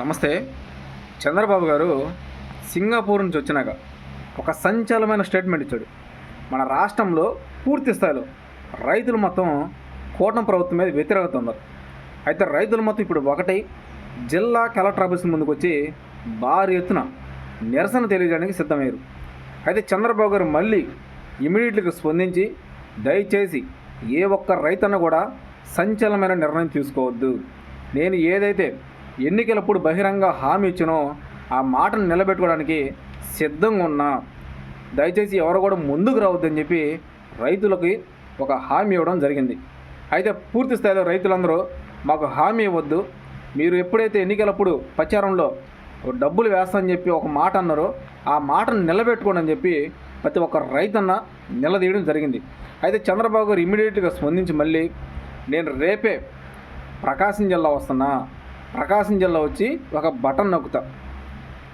నమస్తే. చంద్రబాబు గారు సింగపూర్ నుంచి వచ్చినాక ఒక సంచలనమైన స్టేట్మెంట్ ఇచ్చాడు. మన రాష్ట్రంలో పూర్తి స్థాయిలో రైతులు మొత్తం కూటమి ప్రభుత్వం మీద వ్యతిరేకత ఉన్నారు అయితే రైతులు మొత్తం ఇప్పుడు ఒకటి జిల్లా కలెక్టర్ ఆఫీస్ ముందుకు వచ్చి భారీ ఎత్తున నిరసన తెలియజేయడానికి సిద్ధమయ్యారు. అయితే చంద్రబాబు గారు మళ్ళీ ఇమీడియట్గా స్పందించి దయచేసి ఏ ఒక్క రైతన్న కూడా సంచలనమైన నిర్ణయం తీసుకోవద్దు. నేను ఏదైతే ఎన్నికలప్పుడు బహిరంగ హామీ ఇచ్చినో ఆ మాటను నిలబెట్టుకోవడానికి సిద్ధంగా ఉన్నా. దయచేసి ఎవరు కూడా ముందుకు రావద్దని చెప్పి రైతులకి ఒక హామీ ఇవ్వడం జరిగింది. అయితే పూర్తి స్థాయిలో రైతులందరూ మాకు హామీ ఇవ్వద్దు. మీరు ఎప్పుడైతే ఎన్నికలప్పుడు ప్రచారంలో డబ్బులు వేస్తామని చెప్పి ఒక మాట అన్నారో ఆ మాటను నిలబెట్టుకోండి అని చెప్పి ప్రతి ఒక్క రైతన్న నిలదీయడం జరిగింది. అయితే చంద్రబాబు గారు ఇమీడియట్గా స్పందించి మళ్ళీ నేను రేపే ప్రకాశం జిల్లా వస్తున్నా. ప్రకాశం జిల్లా వచ్చి ఒక బటన్ నొక్కుతా.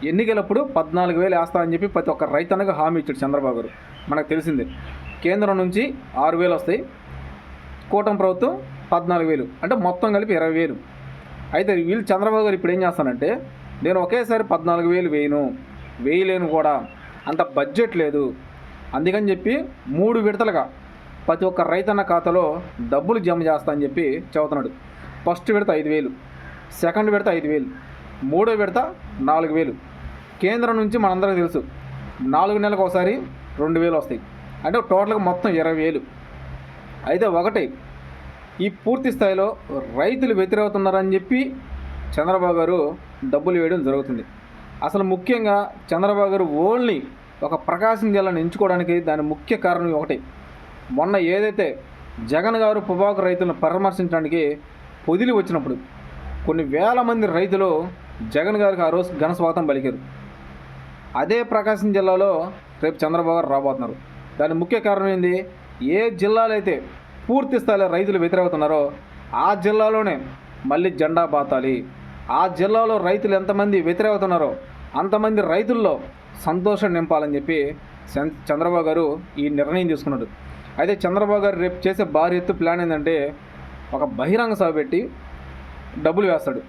ఎన్నికలప్పుడు పద్నాలుగు వేలు వేస్తా అని చెప్పి ప్రతి ఒక్క రైతన్నకు హామీ ఇచ్చాడు చంద్రబాబు గారు. మనకు తెలిసిందే. కేంద్రం నుంచి ఆరు వేలు వస్తాయి. కూటమి ప్రభుత్వం పద్నాలుగు వేలు. అంటే మొత్తం కలిపి ఇరవై వేలు. అయితే వీళ్ళు చంద్రబాబు గారు ఇప్పుడు ఏం చేస్తానంటే నేను ఒకేసారి పద్నాలుగు వేలు వేయను. వేయలేను కూడా. అంత బడ్జెట్ లేదు. అందుకని చెప్పి మూడు విడతలుగా ప్రతి ఒక్క రైతన్న ఖాతాలో డబ్బులు జమ చేస్తా అని చెప్పి చెబుతున్నాడు. ఫస్ట్ విడత ఐదు వేలు. సెకండ్ విడత ఐదు వేలు. మూడో విడత నాలుగు వేలు. కేంద్రం నుంచి మనందరికీ తెలుసు నాలుగు నెలలకు ఒకసారి రెండు వేలు వస్తాయి. అంటే టోటల్గా మొత్తం ఇరవై వేలు. అయితే ఒకటి ఈ పూర్తి స్థాయిలో రైతులు వ్యతిరేకుతున్నారని చెప్పి చంద్రబాబు గారు డబ్బులు వేయడం జరుగుతుంది. అసలు ముఖ్యంగా చంద్రబాబు గారు ఓన్లీ ఒక ప్రకాశం జిల్లాను ఎంచుకోవడానికి దాని ముఖ్య కారణం ఒకటి. మొన్న ఏదైతే జగన్ గారు పొగాకు రైతులను పరామర్శించడానికి పొదిలి వచ్చినప్పుడు కొన్ని వేల మంది రైతులు జగన్ గారికి ఆ రోజు ఘన స్వాగతం పలికారు. అదే ప్రకాశం జిల్లాలో రేపు చంద్రబాబు గారు రాబోతున్నారు. దాని ముఖ్య కారణం ఏంది? ఏ జిల్లాలో అయితే పూర్తి స్థాయిలో రైతులు వ్యతిరేకుతున్నారో ఆ జిల్లాలోనే మళ్ళీ జెండా బాతాలి. ఆ జిల్లాలో రైతులు ఎంతమంది వ్యతిరేకుతున్నారో అంతమంది రైతుల్లో సంతోషం నింపాలని చెప్పి చంద్రబాబు గారు ఈ నిర్ణయం తీసుకున్నాడు. అయితే చంద్రబాబు గారు రేపు చేసే భారీ ఎత్తు ప్లాన్ ఏంటంటే ఒక బహిరంగ సభ పెట్టి డబ్బులు వేస్తాడు.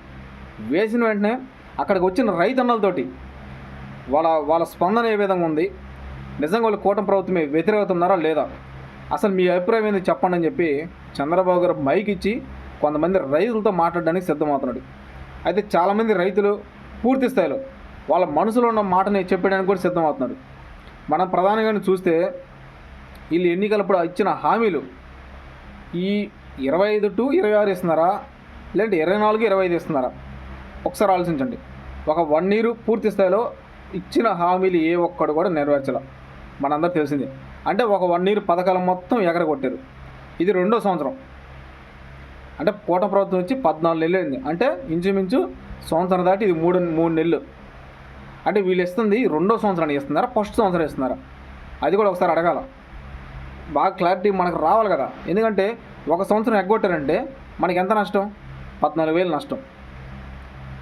వేసిన వెంటనే అక్కడికి వచ్చిన రైతన్నలతోటి వాళ్ళ వాళ్ళ స్పందన ఏ విధంగా ఉంది? నిజంగా వాళ్ళు కూటమి ప్రభుత్వమే వ్యతిరేకతున్నారా లేదా? అసలు మీ అభిప్రాయం ఏంది చెప్పండి అని చెప్పి చంద్రబాబు గారు మైక్ ఇచ్చి కొంతమంది రైతులతో మాట్లాడడానికి సిద్ధమవుతున్నాడు. అయితే చాలామంది రైతులు పూర్తి స్థాయిలో వాళ్ళ మనసులో ఉన్న మాటని చెప్పడానికి కూడా సిద్ధమవుతున్నాడు. మనం ప్రధానంగా చూస్తే వీళ్ళు ఎన్నికలప్పుడు ఇచ్చిన హామీలు ఈ ఇరవై ఐదు టు ఇరవై ఆరు ఇస్తున్నారా? లేదంటే ఇరవై నాలుగు ఇరవై ఐదు ఇస్తున్నారా? ఒకసారి ఆలోచించండి. ఒక వన్ ఇయర్ పూర్తి స్థాయిలో ఇచ్చిన హామీలు ఏ ఒక్కడు కూడా నెరవేర్చాల. మనందరూ తెలిసిందే. అంటే ఒక వన్ ఇయర్ పథకాలు మొత్తం ఎగరగొట్టారు. ఇది రెండో సంవత్సరం. అంటే కోట ప్రభుత్వం వచ్చి పద్నాలుగు నెలలు అయింది. అంటే ఇంచుమించు సంవత్సరం దాటి ఇది మూడు మూడు నెలలు. అంటే వీళ్ళు ఇస్తుంది రెండో సంవత్సరానికి ఇస్తున్నారా ఫస్ట్ సంవత్సరం ఇస్తున్నారా? అది కూడా ఒకసారి అడగాల. బాగా క్లారిటీ మనకు రావాలి కదా. ఎందుకంటే ఒక సంవత్సరం ఎగ్గొట్టారంటే మనకి ఎంత నష్టం? పద్నాలుగు వేలు నష్టం.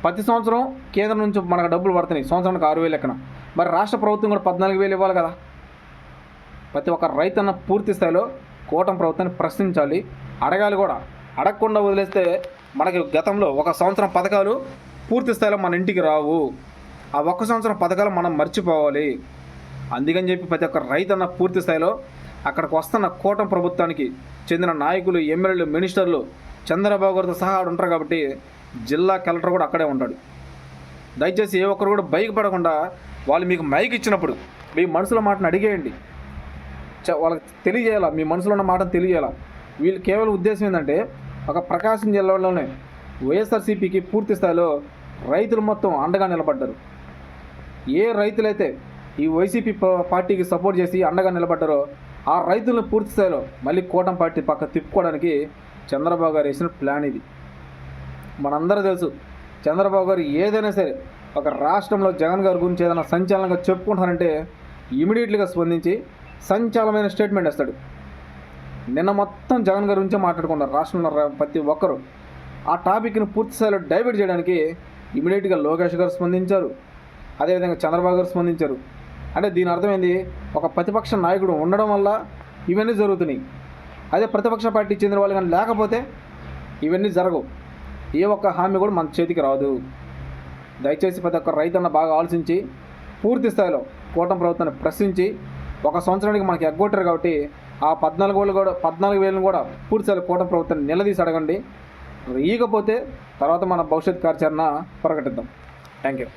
ప్రతి సంవత్సరం కేంద్రం నుంచి మనకు డబ్బులు పడుతున్నాయి. సంవత్సరానికి ఆరు వేలు లెక్కన. మరి రాష్ట్ర ప్రభుత్వం కూడా పద్నాలుగు వేలు ఇవ్వాలి కదా? ప్రతి ఒక్క రైతన్న పూర్తి స్థాయిలో కూటమి ప్రభుత్వాన్ని ప్రశ్నించాలి. అడగాలి కూడా. అడగకుండా వదిలేస్తే మనకి గతంలో ఒక సంవత్సరం పథకాలు పూర్తి స్థాయిలో మన ఇంటికి రావు. ఆ ఒక్క సంవత్సరం పథకాలు మనం మర్చిపోవాలి. అందుకని చెప్పి ప్రతి ఒక్క రైతన్న పూర్తి స్థాయిలో అక్కడికి వస్తున్న కూటమి ప్రభుత్వానికి చెందిన నాయకులు ఎమ్మెల్యేలు మినిస్టర్లు చంద్రబాబు గారితో సహా ఆడు ఉంటారు కాబట్టి జిల్లా కలెక్టర్ కూడా అక్కడే ఉంటాడు. దయచేసి ఏ ఒక్కరు కూడా బయకపడకుండా వాళ్ళు మీకు మైక్ ఇచ్చినప్పుడు మీ మనసులో మాటను అడిగేయండి. చ- వాళ్ళకి తెలియజేయాలా? మీ మనసులో ఉన్న మాటను తెలియజేయాలా? వీళ్ళు కేవలం ఉద్దేశం ఏంటంటే ఒక ప్రకాశం జిల్లాలోనే వైఎస్ఆర్సీపీకి పూర్తి స్థాయిలో రైతులు మొత్తం అండగా నిలబడ్డారు. ఏ రైతులైతే ఈ వైసీపీ పార్టీకి సపోర్ట్ చేసి అండగా నిలబడ్డారో ఆ రైతులను పూర్తి స్థాయిలో మళ్ళీ కూటమి పార్టీ పక్క తిప్పుకోవడానికి చంద్రబాబు గారు వేసిన ప్లాన్ ఇది. మనందరూ తెలుసు చంద్రబాబు గారు ఏదైనా సరే ఒక రాష్ట్రంలో జగన్ గారి గురించి ఏదైనా సంచలనంగా చెప్పుకుంటానంటే ఇమీడియట్లీగా స్పందించి సంచలనమైన స్టేట్మెంట్ ఇస్తాడు నిన్న మొత్తం జగన్ గారి గురించే మాట్లాడుకున్నారు రాష్ట్రంలో ప్రతి ఒక్కరు ఆ టాపిక్ని పూర్తిస్థాయిలో డైవర్ట్ చేయడానికి ఇమీడియట్గా లోకేష్ గారు స్పందించారు. అదేవిధంగా చంద్రబాబు గారు స్పందించారు. అంటే దీని అర్థమైంది ఒక ప్రతిపక్ష నాయకుడు ఉండడం వల్ల ఇవన్నీ జరుగుతున్నాయి. అదే ప్రతిపక్ష పార్టీ చెందిన వాళ్ళు కానీ లేకపోతే ఇవన్నీ జరగవు. ఏ ఒక్క హామీ కూడా మన చేతికి రాదు. దయచేసి ప్రతి ఒక్క రైతన్న బాగా ఆలోచించి పూర్తి స్థాయిలో కూటమి ప్రభుత్వాన్ని ప్రశ్నించి ఒక సంవత్సరానికి మనకి ఎగ్గొట్టారు కాబట్టి ఆ పద్నాలుగు వేలు కూడా పద్నాలుగు వేలను కూడా పూర్తి స్థాయిలో కూటమి ప్రభుత్వాన్ని నిలదీసి అడగండి. ఈగపోతే తర్వాత మన భవిష్యత్ కార్యాచరణ ప్రకటిద్దాం. Thank you